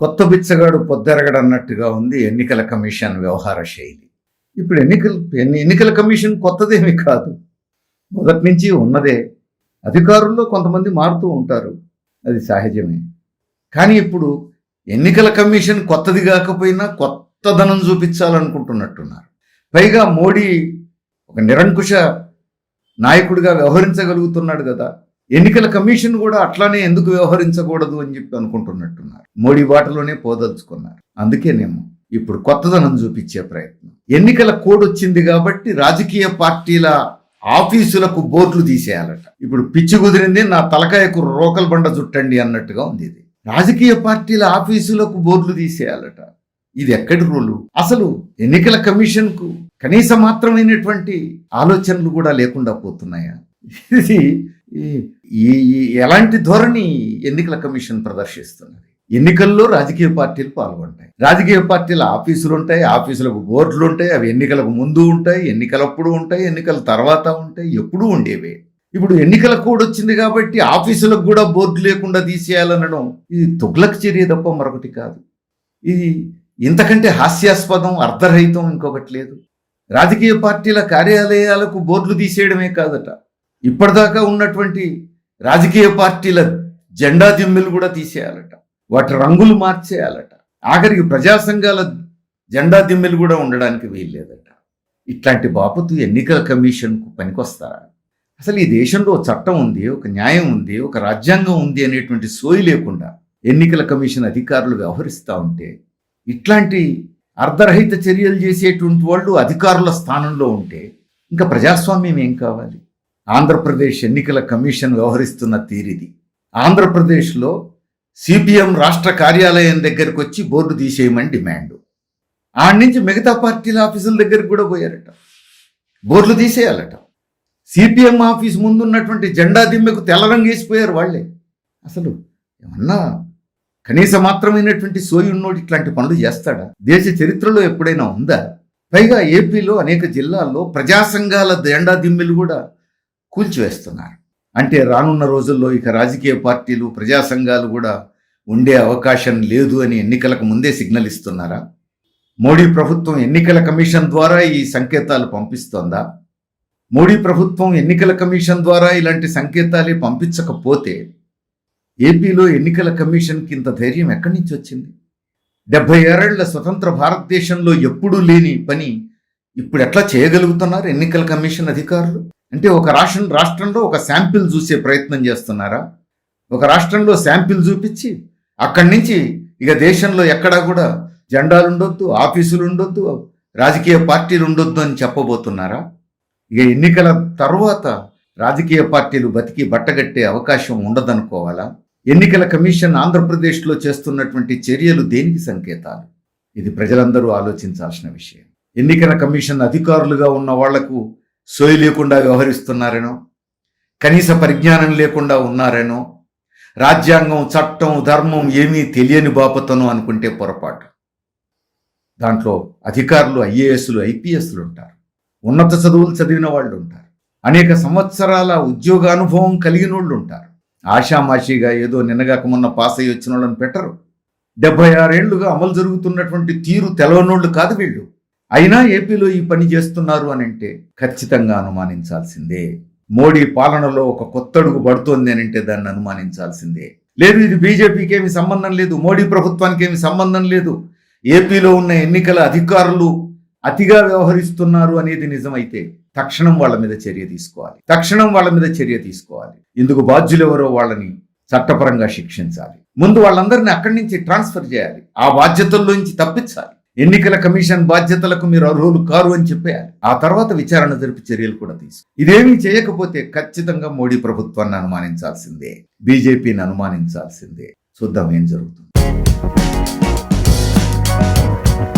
కొత్త బిచ్చగాడు పొద్దెరగడన్నట్టుగా ఉంది ఎన్నికల కమిషన్ వ్యవహార శైలి. ఇప్పుడు ఎన్నికల ఎన్నికల కమిషన్ కొత్తదేమీ కాదు. మొదటి నుంచి ఉన్నదే. అధికారుల్లో కొంతమంది మారుతూ ఉంటారు. అది సహజమే. కానీ ఇప్పుడు ఎన్నికల కమిషన్ కొత్తది కాకపోయినా కొత్తదనం చూపించాలనుకుంటున్నట్టున్నారు. పైగా మోడీ ఒక నిరంకుశ నాయకుడిగా వ్యవహరించగలుగుతున్నాడు కదా. ఎన్నికల కమిషన్ కూడా అట్లానే ఎందుకు వ్యవహరించకూడదు అని చెప్పి అనుకుంటున్నట్టున్నారు. మోడీ బాటలోనే పోదలుచుకున్నారు. అందుకేనేమో ఇప్పుడు కొత్తదనం చూపించే ప్రయత్నం. ఎన్నికల కోడ్ వచ్చింది కాబట్టి రాజకీయ పార్టీల ఆఫీసులకు బోర్డులు తీసేయాలట. ఇప్పుడు పిచ్చి కుదిరింది నా తలకాయకు రోకల్ బండ చుట్టండి అన్నట్టుగా ఉంది ఇది. రాజకీయ పార్టీల ఆఫీసులకు బోర్డులు తీసేయాలట. ఇది ఎక్కడి రూలు? అసలు ఎన్నికల కమిషన్కు కనీస మాత్రమైనటువంటి ఆలోచనలు కూడా లేకుండా పోతున్నాయా? ఇది ఈ- ఈ ఎలాంటి ధోరణి ఎన్నికల కమిషన్ ప్రదర్శిస్తున్నది? ఎన్నికల్లో రాజకీయ పార్టీలు పాల్గొంటాయి. రాజకీయ పార్టీల ఆఫీసులు ఉంటాయి ఆఫీసులకు బోర్డులు ఉంటాయి అవి ఎన్నికలకు ముందు ఉంటాయి ఎన్నికలప్పుడు ఉంటాయి ఎన్నికల తర్వాత ఉంటాయి ఎప్పుడూ ఉండేవే. ఇప్పుడు ఎన్నికల కోడ్ వచ్చింది కాబట్టి ఆఫీసులకు కూడా బోర్డు లేకుండా తీసేయాలనడం ఇది తుగ్లక్ చర్య తప్ప మరొకటి కాదు. ఇది ఇంతకంటే హాస్యాస్పదం అర్ధరహితం ఇంకొకటి లేదు. రాజకీయ పార్టీల కార్యాలయాలకు బోర్డులు తీసేయడమే కాదట. ఇప్పటిదాకా ఉన్నటువంటి రాజకీయ పార్టీల జెండా దిమ్మెలు కూడా తీసేయాలట. వాటి రంగులు మార్చేయాలట. ఆఖరికి ప్రజా సంఘాల జెండా దిమ్మెలు కూడా ఉండడానికి వీల్లేదట. ఇట్లాంటి బాపతు ఎన్నికల కమిషన్కు పనికొస్తారా? అసలు ఈ దేశంలో చట్టం ఉంది ఒక న్యాయం ఉంది ఒక రాజ్యాంగం ఉంది అనేటువంటి సోయి లేకుండా ఎన్నికల కమిషన్ అధికారులు వ్యవహరిస్తూ ఉంటే ఇట్లాంటి అర్ధరహిత చర్యలు చేసేటువంటి వాళ్ళు అధికారుల స్థానంలో ఉంటే ఇంకా ప్రజాస్వామ్యం ఏం కావాలి? ఆంధ్రప్రదేశ్ ఎన్నికల కమిషన్ వ్యవహరిస్తున్న తీరిది. ఆంధ్రప్రదేశ్లో సిపిఎం రాష్ట్ర కార్యాలయం దగ్గరకు వచ్చి బోర్డు తీసేయమని డిమాండ్. ఆడి నుంచి మిగతా పార్టీల ఆఫీసుల దగ్గరికి కూడా పోయారట. బోర్డులు తీసేయాలట. సిపిఎం ఆఫీస్ ముందు ఉన్నటువంటి జెండా దిమ్మెకు తెల్ల వేసిపోయారు వాళ్ళే. అసలు ఏమన్నా కనీస మాత్రమైనటువంటి సోయున్నోడు ఇట్లాంటి పనులు చేస్తాడా? దేశ చరిత్రలో ఎప్పుడైనా ఉందా? పైగా ఏపీలో అనేక జిల్లాల్లో ప్రజా సంఘాల జెండా దిమ్మెలు కూడా కూల్చివేస్తున్నారు. అంటే రానున్న రోజుల్లో ఇక రాజకీయ పార్టీలు ప్రజా సంఘాలు కూడా ఉండే అవకాశం లేదు అని ఎన్నికలకు ముందే సిగ్నల్ ఇస్తున్నారా? మోడీ ప్రభుత్వం ఎన్నికల కమిషన్ ద్వారా ఈ సంకేతాలు పంపిస్తోందా? మోడీ ప్రభుత్వం ఎన్నికల కమిషన్ ద్వారా ఇలాంటి సంకేతాలే పంపించకపోతే ఏపీలో ఎన్నికల కమిషన్కి ఇంత ధైర్యం ఎక్కడి నుంచి వచ్చింది? డెబ్బై ఏళ్ళ స్వతంత్ర భారతదేశంలో ఎప్పుడూ లేని పని ఇప్పుడు ఎట్లా చేయగలుగుతున్నారు ఎన్నికల కమిషన్ అధికారులు? అంటే ఒక రాష్ట్రం రాష్ట్రంలో ఒక శాంపిల్ చూసే ప్రయత్నం చేస్తున్నారా? ఒక రాష్ట్రంలో శాంపిల్ చూపించి అక్కడి నుంచి ఇక దేశంలో ఎక్కడా కూడా జెండాలు ఉండొద్దు ఆఫీసులు ఉండొద్దు రాజకీయ పార్టీలు ఉండొద్దు అని చెప్పబోతున్నారా? ఇక ఎన్నికల తర్వాత రాజకీయ పార్టీలు బతికి బట్టగట్టే అవకాశం ఉండదనుకోవాలా? ఎన్నికల కమిషన్ ఆంధ్రప్రదేశ్లో చేస్తున్నటువంటి చర్యలు దేనికి సంకేతాలు? ఇది ప్రజలందరూ ఆలోచించాల్సిన విషయం. ఎన్నికల కమిషన్ అధికారులుగా ఉన్న వాళ్ళకు సోయి లేకుండా వ్యవహరిస్తున్నారేనో? కనీస పరిజ్ఞానం లేకుండా ఉన్నారేనో? రాజ్యాంగం చట్టం ధర్మం ఏమీ తెలియని బాపతను అనుకుంటే పొరపాటు. దాంట్లో అధికారులు ఐఏఎస్లు ఐపీఎస్లు ఉంటారు. ఉన్నత చదువులు చదివిన వాళ్ళు ఉంటారు. అనేక సంవత్సరాల ఉద్యోగ అనుభవం కలిగిన వాళ్ళు ఉంటారు. ఆషామాషిగా ఏదో నిన్నగాక మొన్న పాస్ అయ్యి వచ్చిన వాళ్ళని పెట్టరు. డెబ్బై ఆరేళ్ళుగా అమలు జరుగుతున్నటువంటి తీరు తెలవనోళ్ళు కాదు వీళ్ళు. అయినా ఏపీలో ఈ పని చేస్తున్నారు అని అంటే ఖచ్చితంగా అనుమానించాల్సిందే. మోడీ పాలనలో ఒక కొత్త అడుగు పడుతోంది అని అంటే దాన్ని అనుమానించాల్సిందే. లేదు ఇది బీజేపీకి ఏమి సంబంధం లేదు మోడీ ప్రభుత్వానికి ఏమి సంబంధం లేదు. ఏపీలో ఉన్న ఎన్నికల అధికారులు అతిగా వ్యవహరిస్తున్నారు అనేది నిజమైతే తక్షణం వాళ్ళ మీద చర్య తీసుకోవాలి. తక్షణం వాళ్ళ మీద చర్య తీసుకోవాలి. ఇందుకు బాధ్యులెవరో వాళ్ళని చట్టపరంగా శిక్షించాలి. ముందు వాళ్ళందరినీ అక్కడి నుంచి ట్రాన్స్ఫర్ చేయాలి. ఆ బాధ్యతల్లోంచి తప్పించాలి. ఎన్నికల కమిషన్ బాధ్యతలకు మీరు అర్హులు కారు అని చెప్పేయాలి. ఆ తర్వాత విచారణ జరిపి చర్యలు కూడా తీసు ఇదేమీ చేయకపోతే ఖచ్చితంగా మోడీ ప్రభుత్వాన్ని అనుమానించాల్సిందే. బీజేపీని అనుమానించాల్సిందే. చూద్దాం ఏం జరుగుతుంది.